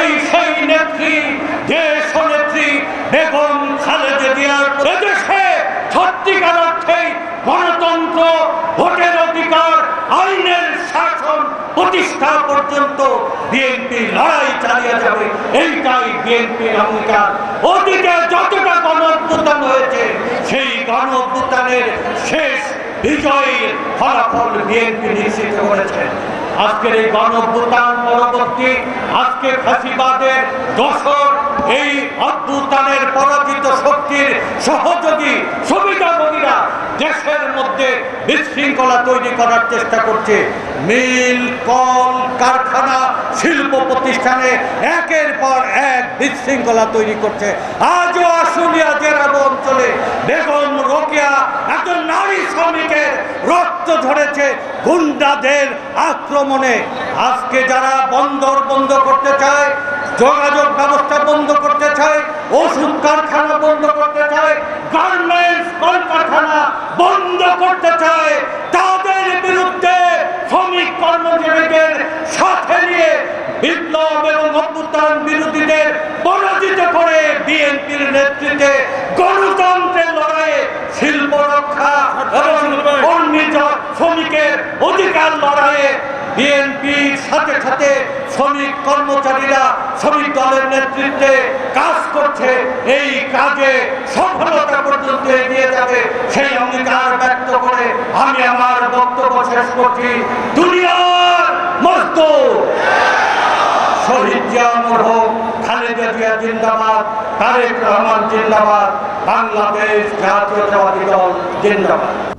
এই সেই নেত্রী যে সনেত্রী বেগম খালেদা জিয়ার প্রদেশে সত্যিকার অর্থেই গণতন্ত্র, ভোটের অধিকার, আইনের শাসন প্রতিষ্ঠা পর্যন্ত বিএনপি লড়াই চালিয়ে যাবে। এইটাই বিএনপি অঙ্গীকার। অতীতে যতটা গণ অভ্যুত্থান হয়েছে, সেই গণ অভ্যুত্থানের শেষ বিজয়ীর ফলাফল বিএনপি নিশ্চিত করেছে। আজকের এই গণ অভ্যুত্থান পরবর্তী, আজকে ফাঁসিবাদের দশর এই অভ্যুত্থানের পরাজিত শক্তির সহযোগী সুবিধাভোগীরা দেশের মধ্যে বিশৃঙ্খলা তৈরি করার চেষ্টা করছে। মিল, কল, কারখানা, শিল্প প্রতিষ্ঠানে একের পর এক বিশৃঙ্খলা তৈরি করছে। আজও আশুলিয়া জেলাব অঞ্চলে বেগম রোকেয়া একজন নারী শ্রমিকের রক্ত ঝরেছে গুন্ডাদের আক্রমণে। আজকে যারা বন্দর বন্ধ করতে চায়, যোগাযোগ ব্যবস্থা বন্ধ করতে চায়, ওষুধ কারখানা বন্ধ করতে চায়, গার্মেন্টস কলকারখানা বন্ধ করতে চায়, তাদের বিরুদ্ধে শ্রমিক কর্মজীবীদের সাথে নিয়ে বিপ্লব এবং অভ্যুত্থান বিরোধীদের পরাজিত করে বিএনপির নেতৃত্বে গণতন্ত্রের লড়াইয়ে শিল্প রক্ষা এবং কর্মী জ- শ্রমিকের অধিকার লড়াইয়ে বিএনপির সাথে সাথে শ্রমিক কর্মচারীরা, শ্রমিক দলের নেতৃত্বে কাজ করছে। এই কাজে সফলতা পর্যন্ত এগিয়ে যাবে, সেই অঙ্গীকার ব্যক্ত করে আমি আমার বক্তব্য শেষ করছি। দুনিয়ার মজদুর! শহীদ জিয়া মরহুম খালেদা জিয়া জিন্দাবাদ, তারেক রহমান জিন্দাবাদ, বাংলাদেশ জাতীয়তাবাদী দল জিন্দাবাদ।